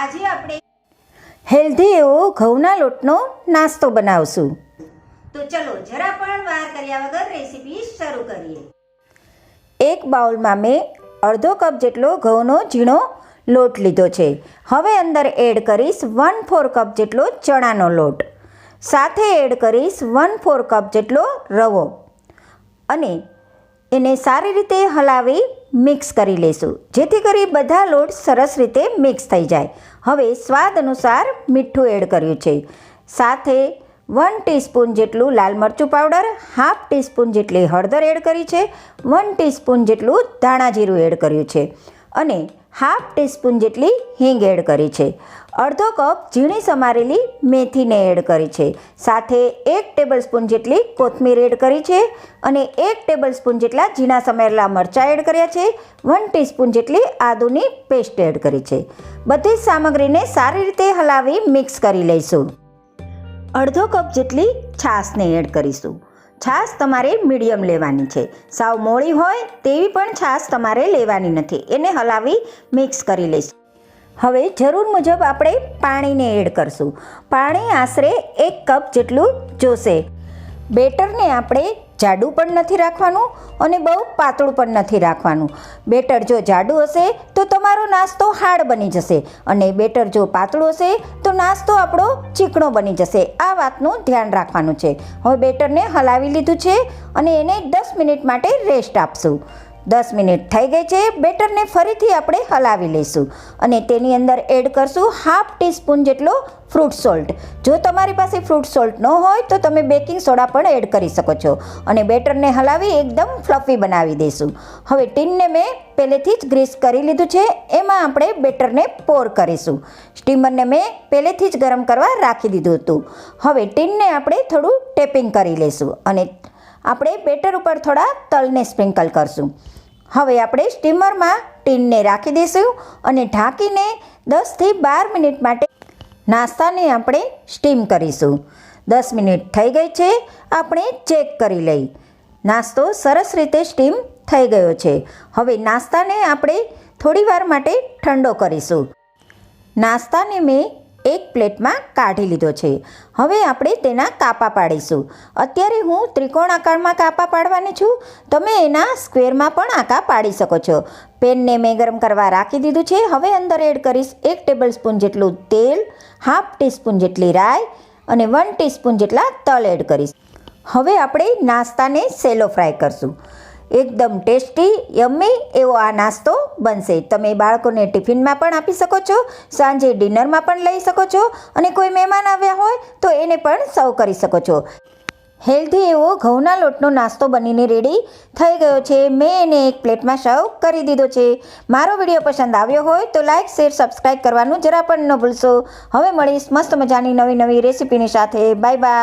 આજે આપણે હેલ્ધી એવો ઘઉંના લોટનો નાસ્તો બનાવશું. તો ચલો જરા પણ વાર કર્યા વગર રેસીપી શરૂ કરીએ. એક બાઉલમાં મેં અડધો કપ જેટલો ઘઉંનો ઝીણો લોટ લીધો છે. હવે અંદર એડ કરીશ વન ફોર કપ જેટલો ચણાનો લોટ. સાથે એડ કરીશ વન ફોર કપ જેટલો રવો. અને એને સારી રીતે હલાવી મિક્સ કરી લઈશું જેથી કરી બધા લોટ સરસ રીતે મિક્સ થઈ જાય. હવે સ્વાદ અનુસાર મીઠું એડ કર્યું છે. સાથે વન ટીસ્પૂન જેટલું લાલ મરચું પાવડર હાફ ટીસ્પૂન જેટલી હળદર એડ કરી છે વન ટીસ્પૂન જેટલું ધાણા જીરું એડ કર્યું છે. અને હાફ ટીસ્પૂન જેટલી હિંગ એડ કરી છે. અડધો કપ ઝીણી સમારેલી મેથીને એડ કરી છે. સાથે એક ટેબલ સ્પૂન જેટલી કોથમીર એડ કરી છે અને એક ટેબલ સ્પૂન જેટલા ઝીણા સમારેલા મરચાં એડ કર્યા છે. વન ટીસ્પૂન જેટલી આદુની પેસ્ટ એડ કરી છે. બધી જ સામગ્રીને સારી રીતે હલાવી મિક્સ કરી લઈશું. અડધો કપ જેટલી છાશને એડ કરીશું. છાશ તમારે મીડિયમ લેવાની છે. સાવ મોળી હોય તેવી પણ છાશ તમારે લેવાની નથી. એને હલાવી મિક્સ કરી લઈશું. હવે જરૂર મુજબ આપણે પાણીને એડ કરશું. પાણી આશરે એક કપ જેટલું જોશે. બેટરને આપણે જાડું પણ નથી રાખવાનું અને બહુ પાતળું પણ નથી રાખવાનું. બેટર જો જાડું હશે તો તમારો નાસ્તો હાર્ડ બની જશે અને બેટર જો પાતળું હશે તો નાસ્તો આપણો ચીકણો બની જશે. આ વાતનું ધ્યાન રાખવાનું છે. હવે બેટરને હલાવી લીધું છે અને એને દસ મિનિટ માટે રેસ્ટ આપશું. દસ મિનિટ થઈ ગઈ છે, બેટરને ફરીથી આપણે હલાવી લઈશું અને તેની અંદર એડ કરશું હાફ ટીસ્પૂન જેટલો ફ્રૂટ સોલ્ટ. જો તમારી પાસે ફ્રૂટ સોલ્ટ ન હોય તો તમે બેકિંગ સોડા પણ એડ કરી શકો છો અને બેટરને હલાવી એકદમ ફ્લફી બનાવી દઈશું. હવે ટીનને મેં પહેલેથી જ ગ્રીસ કરી લીધું છે, એમાં આપણે બેટરને પોર કરીશું. સ્ટીમરને મેં પહેલેથી જ ગરમ કરવા રાખી દીધું હતું. હવે ટીનને આપણે થોડું ટેપિંગ કરી લઈશું અને આપણે બેટર ઉપર થોડા તલને સ્પ્રિંકલ કરશું. હવે આપણે સ્ટીમરમાં ટીનને રાખી દઈશું અને ઢાંકીને દસથી બાર મિનિટ માટે નાસ્તાને આપણે સ્ટીમ કરીશું. દસ મિનિટ થઈ ગઈ છે, આપણે ચેક કરી લઈ. નાસ્તો સરસ રીતે સ્ટીમ થઈ ગયો છે. હવે નાસ્તાને આપણે થોડી વાર માટે ઠંડો કરીશું. નાસ્તાને મેં એક પ્લેટમાં કાઢી લીધો છે. હવે આપણે તેના કાપા પાડીશું. અત્યારે હું ત્રિકોણ આકારમાં કાપા પાડવાની છું. તમે એના સ્ક્વેરમાં પણ આકા પાડી શકો છો. પેનને મેં ગરમ કરવા રાખી દીધું છે. હવે અંદર એડ કરીશ એક ટેબલ સ્પૂન જેટલું તેલ, હાફ ટીસ્પૂન જેટલી રાઈ અને વન ટીસ્પૂન જેટલા તલ એડ કરીશ. હવે આપણે નાસ્તાને સેલો ફ્રાય કરશું. એકદમ ટેસ્ટી યમ્મી એવો આ નાસ્તો બનશે. તમે બાળકોને ટિફિનમાં પણ આપી શકો છો, સાંજે ડિનરમાં પણ લઈ શકો છો અને કોઈ મહેમાન આવ્યા હોય તો એને પણ સર્વ કરી શકો છો. હેલ્ધી એવો ઘઉંના લોટનો નાસ્તો બનીને રેડી થઈ ગયો છે. મેં એને એક પ્લેટમાં સર્વ કરી દીધો છે. મારો વીડિયો પસંદ આવ્યો હોય તો લાઇક શેર સબસ્ક્રાઈબ કરવાનું જરા પણ ન ભૂલશો. હવે મળીશ મસ્ત મજાની નવી નવી રેસીપીની સાથે. Bye bye.